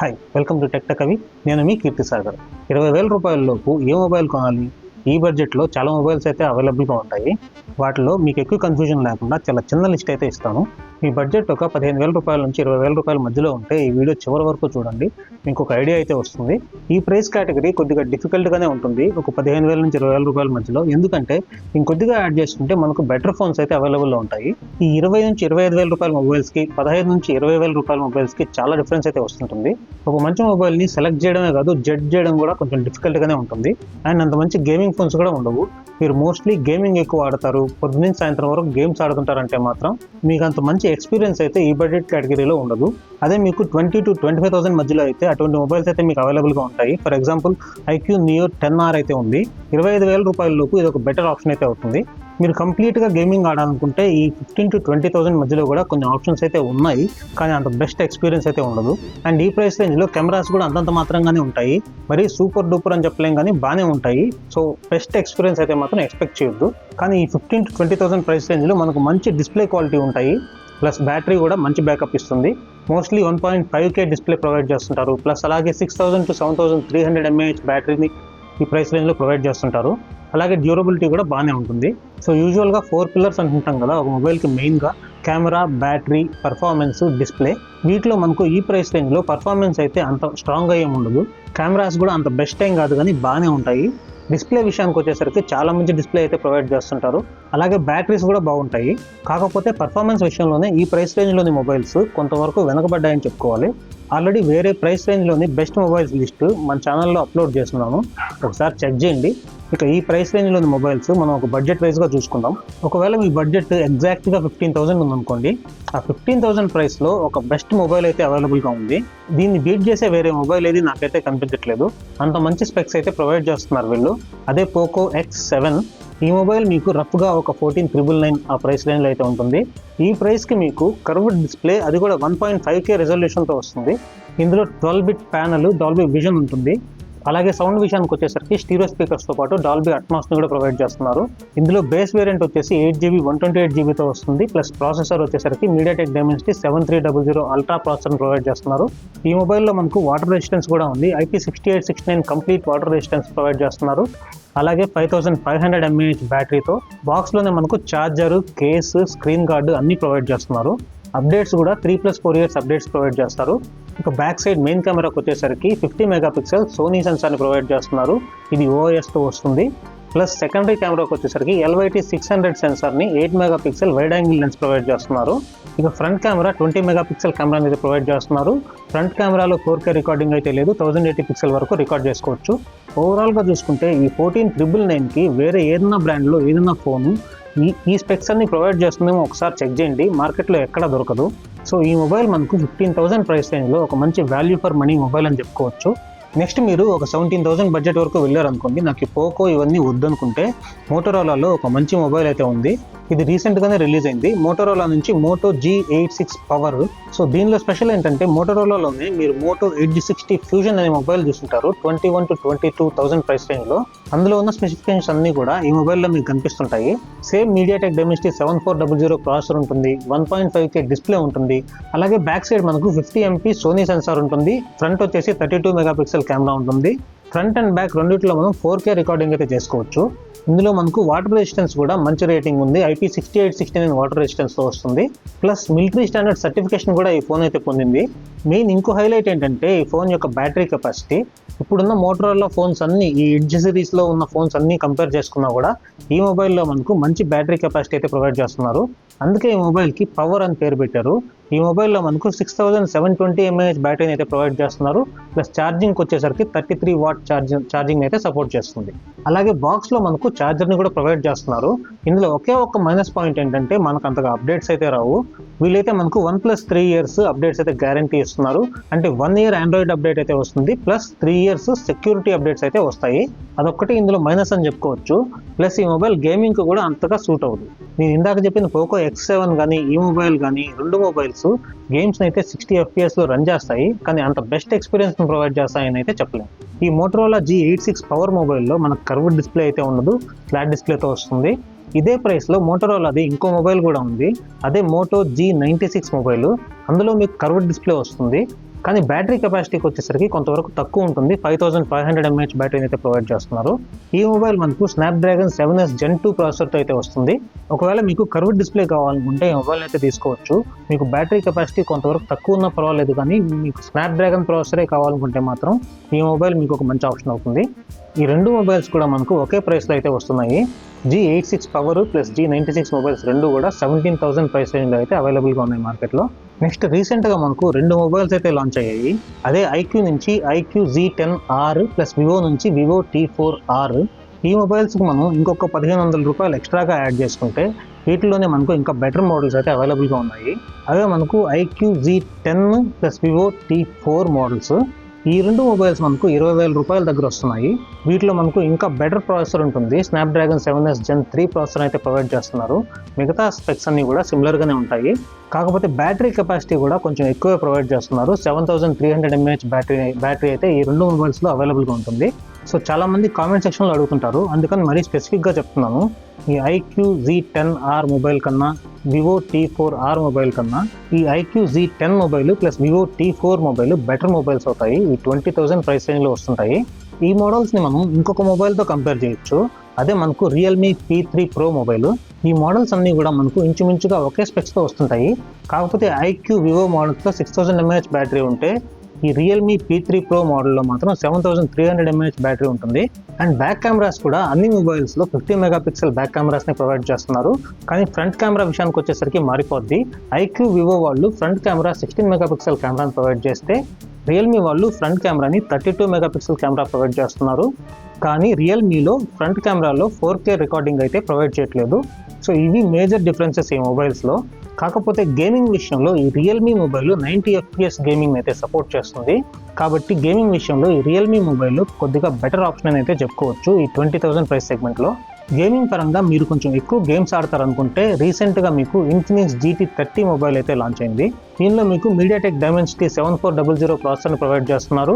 Hi welcome to tech కవి నేను మీ కీర్తి సాగర్. ఇరవై వేల రూపాయల లోపు ఏ మొబైల్ కొనాలి? ఈ బడ్జెట్లో చాలా మొబైల్స్ అయితే అవైలబుల్గా ఉంటాయి. వాటిలో మీకు ఎక్కువ కన్ఫ్యూజన్ లేకుండా చాలా చిన్న లిస్ట్ అయితే ఇస్తాను. మీ బడ్జెట్ ఒక పదిహేను వేల రూపాయల నుంచి ఇరవై వేల రూపాయల మధ్యలో ఉంటే ఈ వీడియో చివరి వరకు చూడండి. మీకు ఒక ఐడియా అయితే వస్తుంది. ఈ ప్రైస్ కేటగిరీ కొద్దిగా డిఫికల్ట్గానే ఉంటుంది. ఒక పదిహేను వేల నుంచి ఇరవై వేల రూపాయల మధ్యలో. ఎందుకంటే ఇంకొద్దిగా యాడ్ చేసుకుంటే మనకు బెటర్ ఫోన్స్ అయితే అవైలబుల్లో ఉంటాయి. ఈ ఇరవై నుంచి ఇరవై ఐదు వేల రూపాయల మొబైల్స్కి పదహైదు నుంచి ఇరవై వేల రూపాయల మొబైల్స్కి చాలా డిఫరెన్స్ అయితే వస్తుంటుంది. ఒక మంచి మొబైల్ని సెలెక్ట్ చేయడమే కాదు జడ్జ్ చేయడం కూడా కొంచెం డిఫికల్ట్గానే ఉంటుంది. అండ్ అంత మంచి గేమింగ్ ఫోన్స్ కూడా ఉండవు. మీరు మోస్ట్లీ గేమింగ్ ఎక్కువ ఆడతారు. పొద్దున్న సాయంత్రం వరకు గేమ్స్ ఆడుతుంటారంటే మాత్రం మీకు అంత మంచి ఎక్స్పీరియన్స్ అయితే ఈ బడ్జెట్ కేటగిరీలో ఉండదు. అదే మీకు twenty to twenty five thousand మధ్యలో అయితే అటువంటి మొబైల్స్ అయితే మీకు అవైలబుల్గా ఉంటాయి. For example iQOO Neo ten R అయితే ఉంది. ఇరవై ఐదు వేల రూపాయల లోపు ఇది ఒక బెటర్ ఆప్షన్ అయితే అవుతుంది. మీరు కంప్లీట్గా గేమింగ్ ఆడాలనుకుంటే ఈ ఫిఫ్టీన్ టు ట్వంటీ థౌసండ్ మధ్యలో కూడా కొన్ని ఆప్షన్స్ అయితే ఉన్నాయి. కానీ అంత బెస్ట్ ఎక్స్పీరియన్స్ అయితే ఉండదు. అండ్ ఈ ప్రైస్ రేంజ్లో కెమెరాస్ కూడా అంతంత మాత్రంగానే ఉంటాయి. మరి సూపర్ డూపర్ అని చెప్పలేం కానీ బాగానే ఉంటాయి. సో బెస్ట్ ఎక్స్పీరియన్స్ అయితే మాత్రం ఎక్స్పెక్ట్ చేయొద్దు. కానీ ఈ fifteen to twenty thousand price రేంజ్లో మనకు మంచి డిస్ప్లే క్వాలిటీ ఉంటాయి. ప్లస్ బ్యాటరీ కూడా మంచి బ్యాకప్ ఇస్తుంది. Mostly one point five K display provide చేస్తుంటారు. ప్లస్ అలాగే six thousand to seven thousand three hundred mAh బ్యాటరీని ఈ ప్రైస్ రేంజ్లో ప్రొవైడ్ చేస్తుంటారు. అలాగే డ్యూరబిలిటీ కూడా బాగానే ఉంటుంది. సో యూజువల్గా ఫోర్ పిల్లర్స్ అంటుంటాం కదా ఒక మొబైల్కి మెయిన్గా కెమెరా బ్యాటరీ పర్ఫార్మెన్స్ డిస్ప్లే వీటిలో మనకు ఈ ప్రైస్ రేంజ్లో పర్ఫార్మెన్స్ అయితే అంత స్ట్రాంగ్గా అయ్యే ఉండదు. కెమెరాస్ కూడా అంత బెస్ట్ ఏం కాదు కానీ బాగానే ఉంటాయి. డిస్ప్లే విషయానికి వచ్చేసరికి చాలా మంచి డిస్ప్లే అయితే ప్రొవైడ్ చేస్తుంటారు. అలాగే బ్యాటరీస్ కూడా బాగుంటాయి. కాకపోతే పర్ఫార్మెన్స్ విషయంలోనే ఈ ప్రైస్ రేంజ్లోని మొబైల్స్ కొంతవరకు వెనకబడ్డాయని చెప్పుకోవాలి. ఆల్రెడీ వేరే ప్రైస్ రేంజ్లోని బెస్ట్ మొబైల్స్ లిస్ట్ మన ఛానల్లో అప్లోడ్ చేస్తున్నాను. ఒకసారి చెక్ చేయండి. ఇక ఈ ప్రైస్ రేంజ్లోని మొబైల్స్ మనం ఒక బడ్జెట్ వైజ్గా చూసుకుందాం. ఒకవేళ మీ బడ్జెట్ ఎగ్జాక్ట్గా ఫిఫ్టీన్ థౌసండ్ ఉందనుకోండి ఆ ఫిఫ్టీన్ థౌసండ్ ప్రైస్లో ఒక బెస్ట్ మొబైల్ అయితే అవైలబుల్గా ఉంది. దీన్ని బీట్ చేసే వేరే మొబైల్ ఏది నాకైతే కనిపించట్లేదు. అంత మంచి స్పెక్స్ అయితే ప్రొవైడ్ చేస్తున్నారు వీళ్ళు. అదే పోకో ఎక్స్ సెవెన్ ఈ మొబైల్ మీకు రఫ్గా ఒక ఫోర్టీన్ త్రిబుల్ నైన్ ఆ ప్రైస్ రేంజ్లో అయితే ఉంటుంది. ఈ ప్రైస్కి మీకు కర్వ్డ్ డిస్ప్లే అది కూడా వన్ పాయింట్ ఫైవ్ కే రెజల్యూషన్తో వస్తుంది. ఇందులో twelve bit panel Dolby Vision ఉంటుంది. అలాగే సౌండ్ విషయానికి వచ్చేసరికి స్టీరో స్పీకర్స్తో పాటు డాల్బీ అట్మాస్ని కూడా ప్రొవైడ్ చేస్తున్నారు. ఇందులో బేస్ వేరియంట్ వచ్చేసి eight GB one twenty eight జీబీతో వస్తుంది. ప్లస్ ప్రాసెసర్ వచ్చేసరికి MediaTek Dimensity seven three double zero ultra ప్రాసెసర్ని provide చేస్తున్నారు. ఈ మొబైల్లో మనకు వాటర్ రెసిస్టెన్స్ కూడా ఉంది. IP sixty eight sixty nine complete water resistance provide చేస్తున్నారు. అలాగే five thousand five hundred mAh బ్యాటరీతో బాక్స్లోనే మనకు ఛార్జర్ కేసు స్క్రీన్ గార్డు అన్నీ ప్రొవైడ్ చేస్తున్నారు. అప్డేట్స్ కూడా three plus four years updates provide చేస్తారు. ఇక బ్యాక్ సైడ్ మెయిన్ కెమెరాకి వచ్చేసరికి ఫిఫ్టీ మెగాపిక్సెల్ సోనీ సెన్సార్ని ప్రొవైడ్ చేస్తున్నారు. ఇది ఓఎస్తో వస్తుంది. ప్లస్ సెకండరీ కెమెరాకి వచ్చేసరికి LYT six hundred సెన్సార్ని eight megapixel wide angle lens provide చేస్తున్నారు. ఇక front camera twenty megapixel camera అనేది ప్రొవైడ్ చేస్తున్నారు. ఫ్రంట్ కెమెరాలో ఫోర్ కే రికార్డింగ్ అయితే లేదు. థౌసండ్ ఎయిటీ పిక్సెల్ వరకు రికార్డ్ చేసుకోవచ్చు. ఓవరాల్గా చూసుకుంటే ఈ ఫోర్టీన్ ట్రిపుల్ నైన్కి వేరే ఏదైనా బ్రాండ్లో ఏదైనా ఫోను ఈ ఈ స్పెక్స్ అన్ని ప్రొవైడ్ చేస్తుందేమో ఒకసారి చెక్ చేయండి. మార్కెట్లో ఎక్కడ దొరకదు. సో ఈ మొబైల్ మనకు ఫిఫ్టీన్ థౌసండ్ ప్రైస్ రేంజ్లో ఒక మంచి వాల్యూ ఫర్ మనీ మొబైల్ అని చెప్పుకోవచ్చు. నెక్స్ట్ మీరు ఒక సెవెంటీన్ థౌసండ్ బడ్జెట్ వరకు వెళ్ళారు అనుకోండి నాకు పోకో ఇవన్నీ వద్దనుకుంటే మోటోరోలాలో ఒక మంచి మొబైల్ అయితే ఉంది. ఇది రీసెంట్గానే రిలీజ్ అయింది. మోటోరోలా నుంచి Moto G eight six power so దీనిలో స్పెషల్ ఏంటంటే మోటోరోలాలోనే మీరు Moto eight G sixty fusion అనే మొబైల్ చూస్తుంటారు twenty one to twenty two thousand price రేంజ్లో అందులో ఉన్న స్పెసిఫికేషన్స్ అన్ని కూడా ఈ మొబైల్లో మీకు కనిపిస్తుంటాయి. Same MediaTek Dimensity seven four double zero processor ఉంటుంది one point five K display ఉంటుంది. అలాగే బ్యాక్ సైడ్ మనకు ఫిఫ్టీ ఎంపీ సోనీ సెన్సార్ ఉంటుంది. ఫ్రంట్ వచ్చేసి థర్టీ టూ మెగాపిక్సెల్ కెమెరా ఉంటుంది. ఫ్రంట్ అండ్ బ్యాక్ రెండిట్లో మనం ఫోర్ కే రికార్డింగ్ అయితే చేసుకోవచ్చు. ఇందులో మనకు వాటర్ రెసిస్టెన్స్ కూడా మంచి రేటింగ్ ఉంది. IP sixty eight sixty nine water రెసిస్టెన్స్తో వస్తుంది. ప్లస్ మిలిటరీ స్టాండర్డ్ సర్టిఫికేషన్ కూడా ఈ ఫోన్ అయితే పొందింది. మెయిన్ ఇంకో హైలైట్ ఏంటంటే ఈ ఫోన్ యొక్క బ్యాటరీ కెపాసిటీ ఇప్పుడున్న మోటరోలా ఫోన్స్ అన్ని ఈ ఎడ్జ్ సిరీస్లో ఉన్న ఫోన్స్ అన్ని కంపేర్ చేసుకున్నా కూడా ఈ మొబైల్లో మనకు మంచి బ్యాటరీ కెపాసిటీ అయితే ప్రొవైడ్ చేస్తున్నారు. అందుకే ఈ మొబైల్కి పవర్ అని పేరు పెట్టారు. ఈ మొబైల్లో మనకు six thousand seven twenty mAh బ్యాటరీని అయితే ప్రొవైడ్ చేస్తున్నారు. ప్లస్ ఛార్జింగ్కి వచ్చేసరికి thirty three watt charging charging అయితే సపోర్ట్ చేస్తుంది. అలాగే బాక్స్లో మనకు ఛార్జర్ని కూడా ప్రొవైడ్ చేస్తున్నారు. ఇందులో ఒకే ఒక్క మైనస్ పాయింట్ ఏంటంటే మనకు అంతగా అప్డేట్స్ అయితే రావు. వీళ్ళైతే మనకు one plus three years updates అయితే గ్యారంటీ ఇస్తున్నారు. అంటే వన్ ఇయర్ ఆండ్రాయిడ్ అప్డేట్ అయితే వస్తుంది. Plus three years security updates అయితే వస్తాయి. అదొక్కటి ఇందులో మైనస్ అని చెప్పుకోవచ్చు. ప్లస్ ఈ మొబైల్ గేమింగ్కి కూడా అంతగా సూట్ అవ్వదు. నేను ఇందాక చెప్పిన పోకో ఎక్స్ సెవెన్ కానీ ఈ మొబైల్ కానీ రెండు మొబైల్స్ గేమ్స్. అయితే సిక్స్టీ ఎఫ్పిఎస్లో రన్ చేస్తాయి కానీ అంత బెస్ట్ ఎక్స్పీరియన్స్ ప్రొవైడ్ చేస్తాయని అయితే చెప్పలేము ఈ Motorola G eight six power మొబైల్లో మనకు కర్వ్ డిస్ప్లే అయితే ఉండదు ఫ్లాట్ డిస్ప్లేతో వస్తుంది. ఇదే ప్రైస్లో మోటరోలాది ఇంకో మొబైల్ కూడా ఉంది అదే Moto G ninety six mobile అందులో మీకు కర్వ్ డిస్ప్లే వస్తుంది కానీ బ్యాటరీ కెపాసిటీకి వచ్చేసరికి కొంతవరకు తక్కువ ఉంటుంది. Five thousand five hundred mAh బ్యాటరీని అయితే ప్రొవైడ్ చేస్తున్నారు. ఈ మొబైల్ మనకు Snapdragon seven S gen two ప్రాసెసర్తో అయితే వస్తుంది. ఒకవేళ మీకు కర్వ్ డిస్ప్లే కావాలనుకుంటే ఈ మొబైల్ అయితే తీసుకోవచ్చు. మీకు బ్యాటరీ కెపాసిటీ కొంతవరకు తక్కువ ఉన్నా పర్వాలేదు కానీ మీకు స్నాప్డ్రాగన్ ప్రాసెసరే కావాలనుకుంటే మాత్రం ఈ మొబైల్ మీకు ఒక మంచి ఆప్షన్ అవుతుంది. ఈ రెండు మొబైల్స్ కూడా మనకు ఒకే ప్రైస్లో అయితే వస్తున్నాయి. G eight six power plus G ninety six mobiles రెండు కూడా సెవెంటీన్ థౌసండ్ ప్రైస్ రేంజ్లో అయితే అవైలబుల్గా ఉన్నాయి మార్కెట్లో. నెక్స్ట్ రీసెంట్గా మనకు రెండు మొబైల్స్ అయితే లాంచ్ అయ్యాయి. అదే ఐక్యూ నుంచి iQOO Z ten R plus Vivo నుంచి వివో టీ ఫోర్ ఆర్ ఈ మొబైల్స్కి మనం ఇంకొక పదిహేను వందల రూపాయలు ఎక్స్ట్రాగా యాడ్ చేసుకుంటే వీటిలోనే మనకు ఇంకా బెటర్ మోడల్స్ అయితే అవైలబుల్గా ఉన్నాయి. అవే మనకు iQOO Z ten plus Vivo T four models ఈ రెండు మొబైల్స్ మనకు ఇరవై వేల రూపాయల దగ్గర వస్తున్నాయి. వీటిలో మనకు ఇంకా బెటర్ ప్రాసెసర్ ఉంటుంది. Snapdragon seven S gen three processor అయితే ప్రొవైడ్ చేస్తున్నారు. మిగతా స్పెక్స్ అన్ని కూడా సిమిలర్గానే ఉంటాయి. కాకపోతే బ్యాటరీ కెపాసిటీ కూడా కొంచెం ఎక్కువ ప్రొవైడ్ చేస్తున్నారు. Seven thousand three hundred mAh battery battery అయితే ఈ రెండు మొబైల్స్లో అవైలబుల్గా ఉంటుంది. సో చాలా మంది కామెంట్ సెక్షన్లో అడుగుతుంటారు. అందుకని మరీ స్పెసిఫిక్గా చెప్తున్నాను. ఈ iQOO Z ten R mobile కన్నా Vivo T four R mobile కన్నా ఈ iQOO Z ten mobile plus Vivo T four mobile better mobiles అవుతాయి. ఈ ట్వంటీ థౌసండ్ ప్రైస్ రేంజ్లో వస్తుంటాయి. ఈ మోడల్స్ని మనం ఇంకొక మొబైల్తో కంపేర్ చేయొచ్చు. అదే మనకు Realme P three pro mobile ఈ మోడల్స్ అన్నీ కూడా మనకు ఇంచుమించుగా ఒకే స్పెక్స్తో వస్తుంటాయి. కాకపోతే ఐక్యూ వివో మోడల్స్లో సిక్స్ థౌసండ్ ఎంఏహెచ్ బ్యాటరీ ఉంటే ఈ రియల్మీ పీ త్రీ ప్రో మోడల్లో మాత్రం seven thousand three hundred mAh battery ఉంటుంది. అండ్ బ్యాక్ కెమెరాస్ కూడా అన్ని మొబైల్స్లో ఫిఫ్టీ మెగాపిక్సెల్ బ్యాక్ కెమెరాస్ని ప్రొవైడ్ చేస్తున్నారు. కానీ ఫ్రంట్ కెమెరా విషయానికి వచ్చేసరికి మారిపోద్ది. ఐక్యూ వివో వాళ్ళు ఫ్రంట్ కెమెరా సిక్స్టీన్ మెగాపిక్సెల్ కెమెరాని ప్రొవైడ్ చేస్తే రియల్మీ వాళ్ళు ఫ్రంట్ కెమెరాని thirty two megapixel camera provide చేస్తున్నారు. కానీ రియల్మీలో ఫ్రంట్ కెమెరాలో ఫోర్ కే రికార్డింగ్ అయితే ప్రొవైడ్ చేయట్లేదు. సో ఇవి మేజర్ డిఫరెన్సెస్ ఈ మొబైల్స్లో కాకపోతే గేమింగ్ విషయంలో ఈ Realme mobile ninety FPS gaming అయితే సపోర్ట్ చేస్తుంది. కాబట్టి గేమింగ్ విషయంలో ఈ రియల్మీ మొబైల్ కొద్దిగా బెటర్ ఆప్షన్ అని అయితే చెప్పుకోవచ్చు ఈ ట్వంటీ థౌసండ్ ప్రైస్ సెగ్మెంట్లో గేమింగ్ పరంగా మీరు కొంచెం ఎక్కువ గేమ్స్ ఆడతారనుకుంటే రీసెంట్గా మీకు ఇన్ఫినిక్స్ జీటీ థర్టీ మొబైల్ అయితే లాంచ్ అయింది. దీనిలో మీకు MediaTek Dimensity seven four double zero ప్రాసెసర్ని provide చేస్తున్నారు.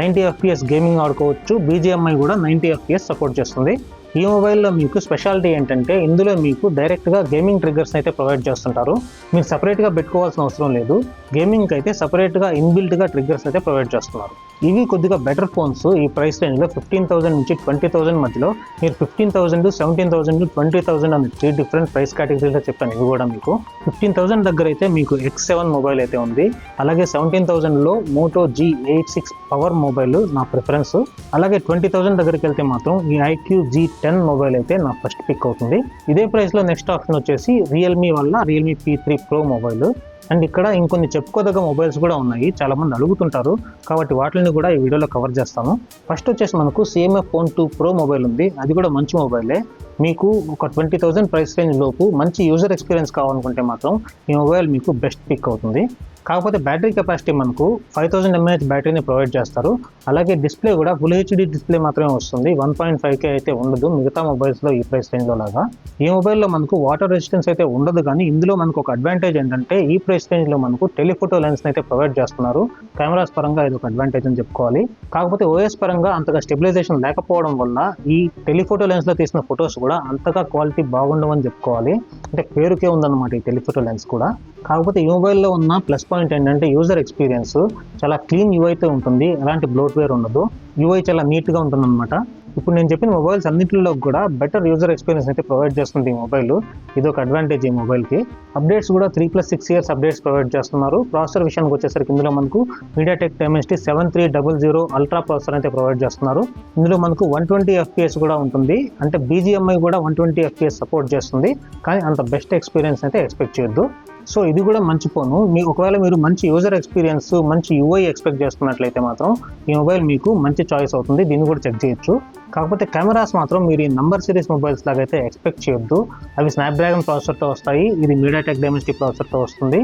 నైంటీ ఎఫ్పిఎస్ గేమింగ్ ఆడుకోవచ్చు. బీజిఎంఐ కూడా నైంటీ ఎఫ్పిఎస్ సపోర్ట్ చేస్తుంది. ఈ మొబైల్లో మీకు స్పెషాలిటీ ఏంటంటే ఇందులో మీకు డైరెక్ట్గా గేమింగ్ ట్రిగ్గర్స్ అయితే ప్రొవైడ్ చేస్తుంటారు. మీరు సపరేట్గా పెట్టుకోవాల్సిన అవసరం లేదు. గేమింగ్కి అయితే సపరేట్గా ఇన్బిల్ట్గా ట్రిగ్గర్స్ అయితే ప్రొవైడ్ చేస్తున్నారు. ఇవి కొద్దిగా బెటర్ ఫోన్స్ ఈ ప్రైస్ రేంజ్లో ఫిఫ్టీన్ థౌసండ్ నుంచి ట్వంటీ థౌసండ్ మధ్యలో మీరు fifteen thousand seventeen thousand twenty thousand అని త్రీ డిఫరెంట్ ప్రైస్ కేటగిరీలో చెప్పాను. ఇవి కూడా మీకు. ఫిఫ్టీన్ థౌసండ్ దగ్గర అయితే మీకు ఎక్స్ సెవెన్ మొబైల్ అయితే ఉంది. అలాగే seventeen థౌసండ్లో Moto G eight six power mobile నా ప్రిఫరెన్స్ అలాగే ట్వంటీ థౌసండ్ దగ్గరికి వెళ్తే మాత్రం ఈ ఐక్యూ జీ టెన్ మొబైల్ అయితే నా ఫస్ట్ పిక్ అవుతుంది. ఇదే ప్రైస్లో నెక్స్ట్ ఆప్షన్ వచ్చేసి రియల్మీ వల్ల Realme P three Pro mobile and ఇక్కడ ఇంకొన్ని చెప్పుకోదగ్గ మొబైల్స్ కూడా ఉన్నాయి. చాలామంది అడుగుతుంటారు. కాబట్టి వాటిని కూడా ఈ వీడియోలో కవర్ చేస్తాము. ఫస్ట్ వచ్చేసి మనకు CMF phone two Pro mobile ఉంది. అది కూడా మంచి మొబైలే మీకు ఒక ట్వంటీ థౌసండ్ ప్రైస్ రేంజ్ లోపు మంచి యూజర్ ఎక్స్పీరియన్స్ కావాలనుకుంటే మాత్రం ఈ మొబైల్ మీకు బెస్ట్ పిక్ అవుతుంది. కాకపోతే బ్యాటరీ కెపాసిటీ మనకు ఫైవ్ థౌసండ్ ఎంఏహెచ్ బ్యాటరీని ప్రొవైడ్ చేస్తారు. అలాగే డిస్ప్లే కూడా ఫుల్ హెచ్డి డిస్ప్లే మాత్రమే వస్తుంది. వన్ పాయింట్ ఫైవ్ కే అయితే ఉండదు. మిగతా మొబైల్స్లో ఈ ప్రైస్ రేంజ్లో లాగా ఈ మొబైల్లో మనకు వాటర్ రెసిస్టెన్స్ అయితే ఉండదు కానీ ఇందులో మనకు ఒక అడ్వాంటేజ్ ఏంటంటే ఈ ప్రైస్ రేంజ్లో మనకు టెలిఫోటో లెన్స్ అయితే ప్రొవైడ్ చేస్తున్నారు. కెమెరాస్ పరంగా ఇది ఒక అడ్వాంటేజ్ అని చెప్పుకోవాలి. కాకపోతే ఓఎస్ పరంగా అంతగా స్టెబిలైజేషన్ లేకపోవడం వల్ల ఈ టెలిఫోటో లెన్స్లో తీసిన ఫొటోస్ కూడా అంతగా క్వాలిటీ బాగుండవని చెప్పుకోవాలి. అంటే పేరుకే ఉందన్నమాట ఈ టెలిఫోటో లెన్స్ కూడా. కాకపోతే ఈ మొబైల్లో ఉన్న ప్లస్ పాయింట్ ఏంటంటే యూజర్ ఎక్స్పీరియన్స్ చాలా క్లీన్ యూఐతో అయితే ఉంటుంది. ఎలాంటి బ్లోట్వేర్ ఉండదు. యూఐ చాలా నీట్గా ఉంటుందన్నమాట. ఇప్పుడు నేను చెప్పిన మొబైల్స్ అన్నింటిలో కూడా బెటర్ యూజర్ ఎక్స్పీరియన్స్ అయితే ప్రొవైడ్ చేస్తుంది ఈ మొబైల్ ఇది ఒక అడ్వాంటేజ్ ఈ మొబైల్కి అప్డేట్స్ కూడా three plus six years updates provide చేస్తున్నారు. ప్రాసెసర్ విషయానికి వచ్చేసరికి ఇందులో మనకు MediaTek Dimensity seven three double zero ultra processor అయితే ప్రొవైడ్ చేస్తున్నారు. ఇందులో మనకు వన్ ట్వంటీ ఎఫ్పిఎస్ కూడా ఉంటుంది. అంటే బీజిఎంఐ కూడా వన్ ట్వంటీ ఎఫ్పిఎస్ సపోర్ట్ చేస్తుంది. కానీ అంత బెస్ట్ ఎక్స్పీరియన్స్ అయితే ఎక్స్పెక్ట్ చేయొద్దు. సో ఇది కూడా మంచి ఫోను. మీ ఒకవేళ మీరు మంచి యూజర్ ఎక్స్పీరియన్స్ మంచి యూఐ ఎక్స్పెక్ట్ చేస్తున్నట్లయితే మాత్రం ఈ మొబైల్ మీకు మంచి చాయిస్ అవుతుంది. దీన్ని కూడా చెక్ చేయొచ్చు. కాకపోతే కెమెరాస్ మాత్రం మీరు ఈ నంబర్ సిరీస్ మొబైల్స్ లాగా అయితే ఎక్స్పెక్ట్ చేయొద్దు. అవి స్నాప్డ్రాగన్ ప్రాసెసర్తో వస్తాయి. ఇది మీడియాటెక్ డైమెన్సిటీ ప్రాసెసర్తో వస్తుంది.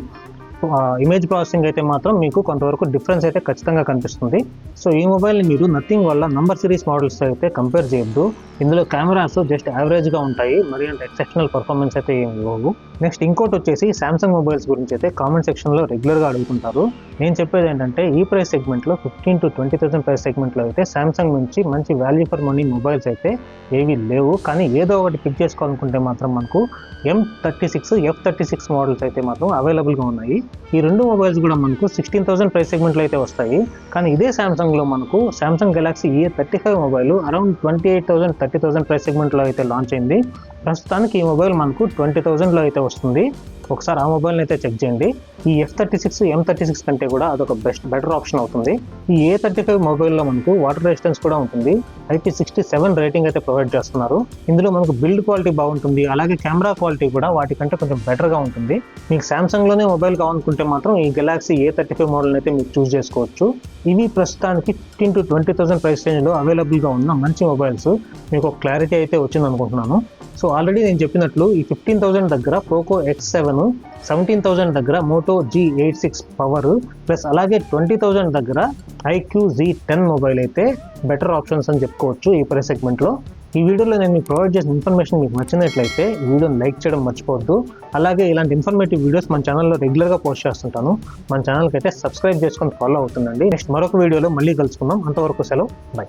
ఇమేజ్ ప్రాసెసింగ్ అయితే మాత్రం మీకు కొంతవరకు డిఫరెన్స్ అయితే ఖచ్చితంగా కనిపిస్తుంది. సో ఈ మొబైల్ని మీరు నథింగ్ వల్ల నంబర్ సిరీస్ మోడల్స్ అయితే కంపేర్ చేయొద్దు. ఇందులో కెమెరాస్ జస్ట్ యావరేజ్గా ఉంటాయి. మరి అంటే ఎక్సెప్షనల్ పర్ఫార్మెన్స్ అయితే ఏమి ఇవ్వవు నెక్స్ట్ ఇంకోటి వచ్చేసి శాంసంగ్ మొబైల్స్ గురించి అయితే కామెంట్ సెక్షన్లో రెగ్యులర్గా అడుగుతుంటారు. నేను చెప్పేది ఏంటంటే ఈ ప్రైస్ సెగ్మెంట్లో fifteen to twenty thousand price సెగ్మెంట్లో అయితే శాంసంగ్ నుంచి మంచి వాల్యూ ఫర్ మనీ మొబైల్స్ అయితే ఏవి లేవు. కానీ ఏదో ఒకటి పిక్ చేసుకోవాలనుకుంటే మాత్రం మనకు M thirty six F thirty six models అయితే మాత్రం అవైలబుల్గా ఉన్నాయి. ఈ రెండు మొబైల్స్ కూడా మనకు సిక్స్టీన్ థౌసండ్ ప్రైస్ సెగ్మెంట్లో అయితే వస్తాయి. కానీ ఇదే సామ్సంగ్లో మనకు Samsung Galaxy A thirty five mobile around twenty eight thousand thirty thousand price సెగ్మెంట్లో అయితే లాంచ్ అయింది. ప్రస్తుతానికి ఈ మొబైల్ మనకు ట్వంటీ థౌజండ్లో అయితే వస్తుంది. ఒకసారి ఆ మొబైల్ని అయితే చెక్ చేయండి. ఈ F thirty six M thirty six కంటే కూడా అదొక బెస్ట్ బెటర్ ఆప్షన్ అవుతుంది. ఈ ఏ థర్టీ ఫైవ్ మొబైల్లో మనకు వాటర్ రెసిస్టెన్స్ కూడా ఉంటుంది. ఐపీ సిక్స్టీ సెవెన్ రేటింగ్ అయితే ప్రొవైడ్ చేస్తున్నారు. ఇందులో మనకు బిల్డ్ క్వాలిటీ బాగుంటుంది. అలాగే కెమెరా క్వాలిటీ కూడా వాటికంటే కొంచెం బెటర్గా ఉంటుంది. మీకు సామ్సంగ్లోనే మొబైల్ కావాలనుకుంటే మాత్రం ఈ Galaxy A thirty five model అయితే మీరు చూస్ చేసుకోవచ్చు. ఇవి ప్రస్తుతానికి fifteen to twenty thousand price రేంజ్లో అవైలబుల్గా ఉన్న మంచి మొబైల్స్. మీకు క్లారిటీ అయితే వచ్చింది అనుకుంటున్నాను సో ఆల్రెడీ నేను చెప్పినట్లు ఈ ఫిఫ్టీన్ థౌసండ్ దగ్గర Poco X seven seventeen thousand దగ్గర Moto G eight six power plus అలాగే ట్వంటీ థౌసండ్ దగ్గర ఐక్యూ జీ టెన్ మొబైల్ అయితే బెటర్ ఆప్షన్స్ అని చెప్పుకోవచ్చు ఈ ప్రైస్ సెగ్మెంట్లో ఈ వీడియోలో నేను మీకు ప్రొవైడ్ చేసిన ఇన్ఫర్మేషన్ మీకు నచ్చినట్లయితే ఈ వీడియోని లైక్ చేయడం మర్చిపోవద్దు. అలాగే ఇలాంటి ఇన్ఫర్మేటివ్ వీడియోస్ మన ఛానల్లో రెగ్యులర్గా పోస్ట్ చేస్తుంటాను. మన ఛానల్కి అయితే సబ్స్క్రైబ్ చేసుకొని ఫాలో అవుతుందండి నెక్స్ట్ మరొక వీడియోలో మళ్ళీ కలుసుకుందాం. అంతవరకు సెలవు. బై